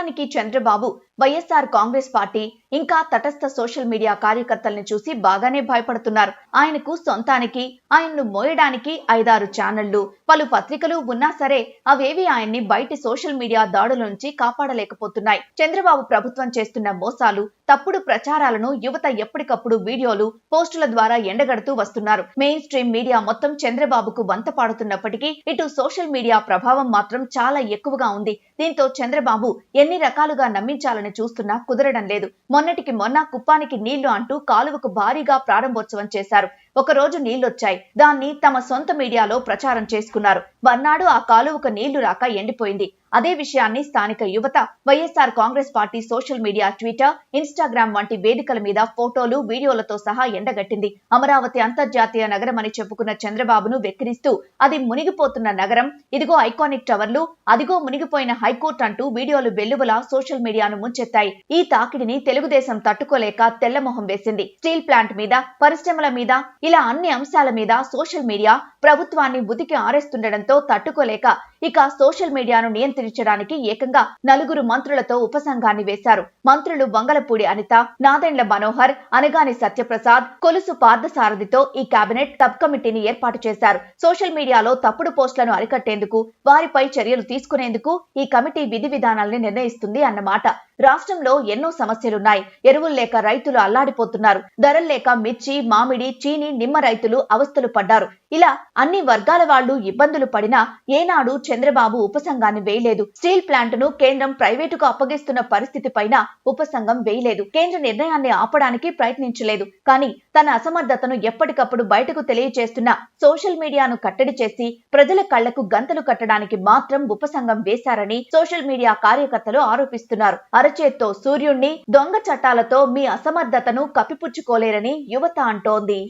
నిజానికి చంద్రబాబు వైఎస్ఆర్ కాంగ్రెస్ పార్టీ ఇంకా తటస్థ సోషల్ మీడియా కార్యకర్తల్ని చూసి బాగానే భయపడుతున్నారు. ఆయనకు సొంతానికి ఆయన్ను మోయడానికి ఐదారు ఛానళ్ళు పలు పత్రికలు ఉన్నా సరే అవేవి ఆయన్ని బయటి సోషల్ మీడియా దాడుల నుంచి కాపాడలేకపోతున్నాయి. చంద్రబాబు ప్రభుత్వం చేస్తున్న మోసాలు తప్పుడు ప్రచారాలను యువత ఎప్పటికప్పుడు వీడియోలు పోస్టుల ద్వారా ఎండగడుతూ వస్తున్నారు. మెయిన్ స్ట్రీమ్ మీడియా మొత్తం చంద్రబాబుకు వంత పాడుతున్నప్పటికీ ఇటు సోషల్ మీడియా ప్రభావం మాత్రం చాలా ఎక్కువగా ఉంది. దీంతో చంద్రబాబు ఎన్ని రకాలుగా నమ్మించాలని చూస్తున్నా కుదరడం లేదు. మొన్నటికి మొన్న కుప్పానికి నీళ్ళు అంటూ కాలువకు భారీగా ప్రారంభోత్సవం చేశారు. ఒక రోజు నీళ్ళొచ్చాయి దాన్ని తమ సొంత మీడియాలో ప్రచారం చేసుకున్నారు. మర్నాడు ఆ కాలువకు నీళ్ళు రాక ఎండిపోయింది. అదే విషయాన్ని స్థానిక యువత YSR Congress party social media Twitter Instagram వంటి వేదికల మీద ఫోటోలు వీడియోలతో సహా ఎండగట్టింది. అమరావతి అంతర్జాతీయ నగరం అని చెప్పుకున్న చంద్రబాబును వెక్కిరిస్తూ అది మునిగిపోతున్న నగరం ఇదిగో ఐకానిక్ టవర్లు అదిగో మునిగిపోయిన హైకోర్టు అంటూ వీడియోలు వెల్లువలా సోషల్ మీడియాను ముంచెత్తాయి. ఈ తాకిడిని తెలుగుదేశం తట్టుకోలేక తెల్లమొహం వేసింది. స్టీల్ ప్లాంట్ మీద పరిశ్రమల మీద ఇలా అన్ని అంశాల మీద సోషల్ మీడియా ప్రభుత్వాన్ని ఉతికి ఆరేస్తుండటంతో తట్టుకోలేక ఇక సోషల్ మీడియాను నియంత్రించడానికి ఏకంగా నలుగురు మంత్రులతో ఉపసంఘాన్ని వేశారు. మంత్రులు వంగలపూడి అనిత నాదెండ్ల మనోహర్ అనగాని సత్యప్రసాద్ కొలుసు పార్థసారథితో ఈ కేబినెట్ సబ్ కమిటీని ఏర్పాటు చేశారు. సోషల్ మీడియాలో తప్పుడు పోస్టులను అరికట్టేందుకు వారిపై చర్యలు తీసుకునేందుకు ఈ కమిటీ విధి విధానాల్ని నిర్ణయిస్తుంది అన్నమాట. రాష్ట్రంలో ఎన్నో సమస్యలున్నాయి. ఎరువులు లేక రైతులు అల్లాడిపోతున్నారు. ధరలు లేక మిర్చి మామిడి చీని నిమ్మ రైతులు అవస్థలు పడ్డారు. ఇలా అన్ని వర్గాల వాళ్ళు ఇబ్బందులు పడినా ఏనాడు చంద్రబాబు ఉపసంఘాన్ని వేయలేదు. స్టీల్ ప్లాంట్ను కేంద్రం ప్రైవేటుకు అప్పగిస్తున్న పరిస్థితి పైన ఉపసంఘం వేయలేదు. కేంద్ర నిర్ణయాన్ని ఆపడానికి ప్రయత్నించలేదు. కానీ తన అసమర్థతను ఎప్పటికప్పుడు బయటకు తెలియజేస్తున్న సోషల్ మీడియాను కట్టడి చేసి ప్రజల కళ్ళకు గంతలు కట్టడానికి మాత్రం ఉపసంఘం వేశారని సోషల్ మీడియా కార్యకర్తలు ఆరోపిస్తున్నారు. అరచేత్తో సూర్యుణ్ణి దొంగ చట్టాలతో మీ అసమర్థతను కప్పిపుచ్చుకోలేరని యువత అంటోంది.